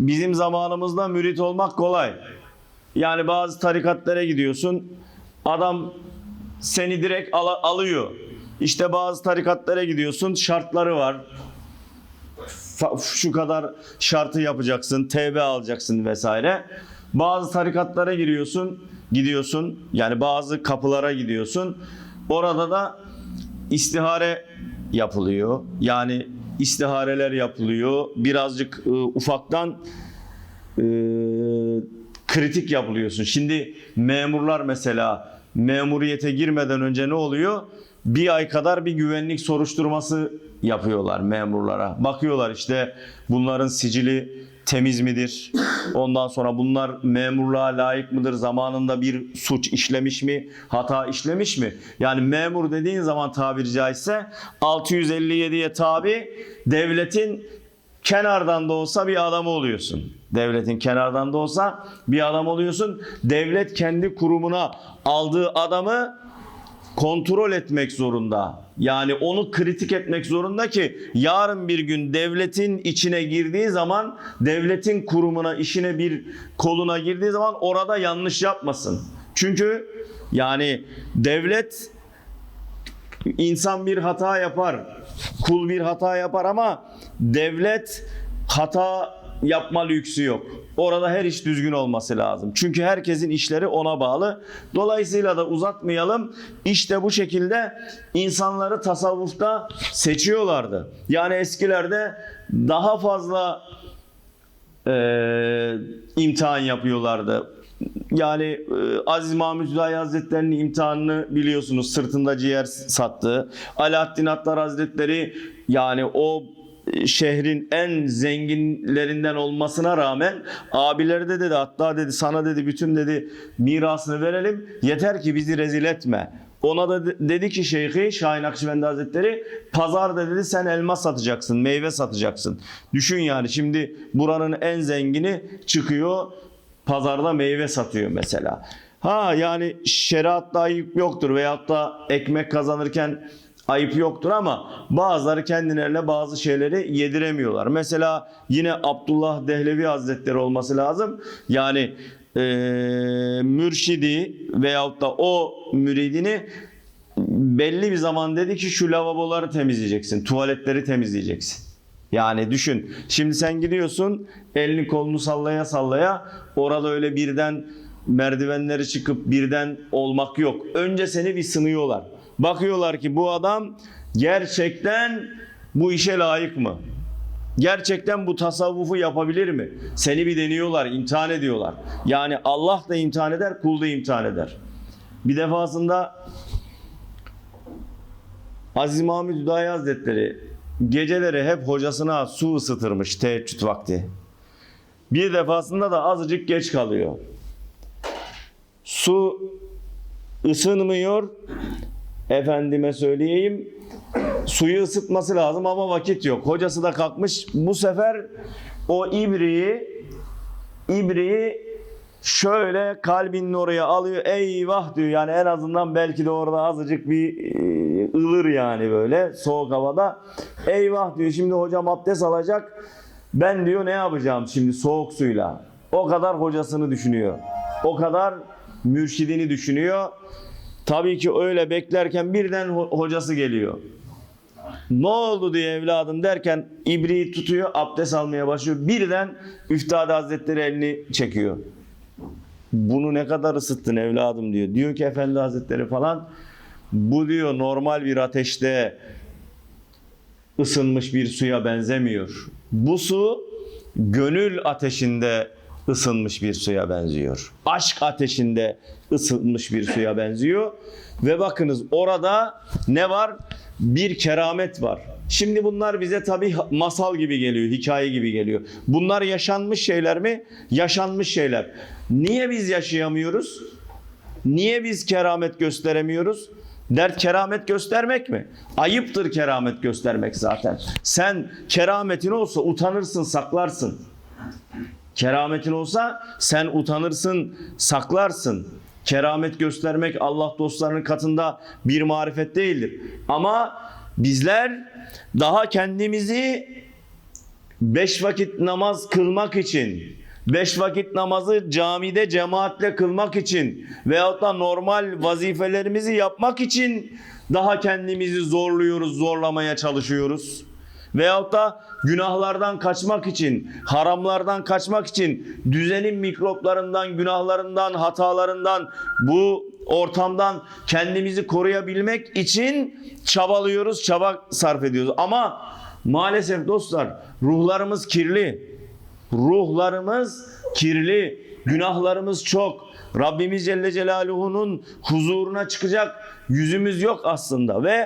bizim zamanımızda mürit olmak kolay. Yani bazı tarikatlara gidiyorsun. Adam seni direkt ala- alıyor. İşte bazı tarikatlara gidiyorsun. Şartları var. Şu kadar şartı yapacaksın. TB alacaksın vesaire. Bazı tarikatlara giriyorsun. Gidiyorsun. Yani bazı kapılara gidiyorsun. Orada da istihare yapılıyor. Yani istihareler yapılıyor. Birazcık e, ufaktan e, kritik yapılıyorsun. Şimdi memurlar mesela memuriyete girmeden önce ne oluyor? Bir ay kadar bir güvenlik soruşturması yapıyorlar memurlara. Bakıyorlar işte bunların sicili temiz midir? Ondan sonra bunlar memurluğa layık mıdır? Zamanında bir suç işlemiş mi? Hata işlemiş mi? Yani memur dediğin zaman tabiri caizse 657'ye tabi devletin kenardan da olsa bir adam oluyorsun. Devletin kenardan da olsa bir adam oluyorsun. Devlet kendi kurumuna aldığı adamı kontrol etmek zorunda. Yani onu kritik etmek zorunda ki yarın bir gün devletin içine girdiği zaman devletin kurumuna, işine bir koluna girdiği zaman orada yanlış yapmasın. Çünkü yani devlet İnsan bir hata yapar. Kul bir hata yapar ama devlet hata yapma lüksü yok. Orada her iş düzgün olması lazım. Çünkü herkesin işleri ona bağlı. Dolayısıyla da uzatmayalım. İşte bu şekilde insanları tasavvufta seçiyorlardı. Yani eskilerde daha fazla eee, imtihan yapıyorlardı. Yani e, Aziz Mahmud Hüdayi Hazretleri'nin imtihanını biliyorsunuz sırtında ciğer sattı. Alaaddin Attar Hazretleri yani o e, şehrin en zenginlerinden olmasına rağmen abileri de dedi hatta dedi sana dedi bütün dedi mirasını verelim yeter ki bizi rezil etme. Ona da de- dedi ki şeyhi Şahin Akşibendi Hazretleri pazarda dedi sen elma satacaksın, meyve satacaksın. Düşün yani şimdi buranın en zengini çıkıyor pazarda meyve satıyor mesela. Ha yani şeriatta ayıp yoktur veyahut da ekmek kazanırken ayıp yoktur ama bazıları kendilerine bazı şeyleri yediremiyorlar. Mesela yine Abdullah Dehlevi Hazretleri olması lazım. Yani eee mürşidi veyahut da o müridini belli bir zaman dedi ki şu lavaboları temizleyeceksin, tuvaletleri temizleyeceksin. Yani düşün. Şimdi sen gidiyorsun elini kolunu sallaya sallaya orada öyle birden merdivenleri çıkıp birden olmak yok. Önce seni bir sınıyorlar. Bakıyorlar ki bu adam gerçekten bu işe layık mı? Gerçekten bu tasavvufu yapabilir mi? Seni bir deniyorlar, imtihan ediyorlar. Yani Allah da imtihan eder, kul da imtihan eder. Bir defasında Aziz Mahmud Hüdayi Hazretleri geceleri hep hocasına su ısıtırmış teheccüd vakti. Bir defasında da azıcık geç kalıyor. Su ısınmıyor. Efendime söyleyeyim. Suyu ısıtması lazım ama vakit yok. Hocası da kalkmış. Bu sefer o ibriği ibriği şöyle kalbinin oraya alıyor. Eyvah diyor. Yani en azından belki de orada azıcık bir e, ılır yani böyle soğuk havada. Eyvah diyor. Şimdi hocam abdest alacak. Ben diyor ne yapacağım şimdi soğuk suyla. O kadar hocasını düşünüyor. O kadar mürşidini düşünüyor. Tabii ki öyle beklerken birden ho- hocası geliyor. Ne oldu diye evladım derken ibriği tutuyor, abdest almaya başlıyor. Birden Üftade Hazretleri elini çekiyor. Bunu ne kadar ısıttın evladım diyor. Diyor ki Efendi Hazretleri falan bu diyor normal bir ateşte ısınmış bir suya benzemiyor. Bu su gönül ateşinde ısınmış bir suya benziyor. Aşk ateşinde ısınmış bir suya benziyor. Ve bakınız orada ne var? Bir keramet var. Şimdi bunlar bize tabii masal gibi geliyor, hikaye gibi geliyor. Bunlar yaşanmış şeyler mi? Yaşanmış şeyler. Niye biz yaşayamıyoruz? Niye biz keramet gösteremiyoruz? Dert keramet göstermek mi? Ayıptır keramet göstermek zaten. Sen kerametin olsa utanırsın, saklarsın. Kerametin olsa sen utanırsın, saklarsın. Keramet göstermek Allah dostlarının katında bir marifet değildir. Ama bizler daha kendimizi beş vakit namaz kılmak için, beş vakit namazı camide cemaatle kılmak için veyahut da normal vazifelerimizi yapmak için daha kendimizi zorluyoruz, zorlamaya çalışıyoruz. Veyahut da günahlardan kaçmak için, haramlardan kaçmak için, düzenin mikroplarından, günahlarından, hatalarından, bu ortamdan kendimizi koruyabilmek için çabalıyoruz, çaba sarf ediyoruz. Ama maalesef dostlar ruhlarımız kirli. Ruhlarımız kirli, günahlarımız çok. Rabbimiz Celle Celaluhu'nun huzuruna çıkacak yüzümüz yok aslında ve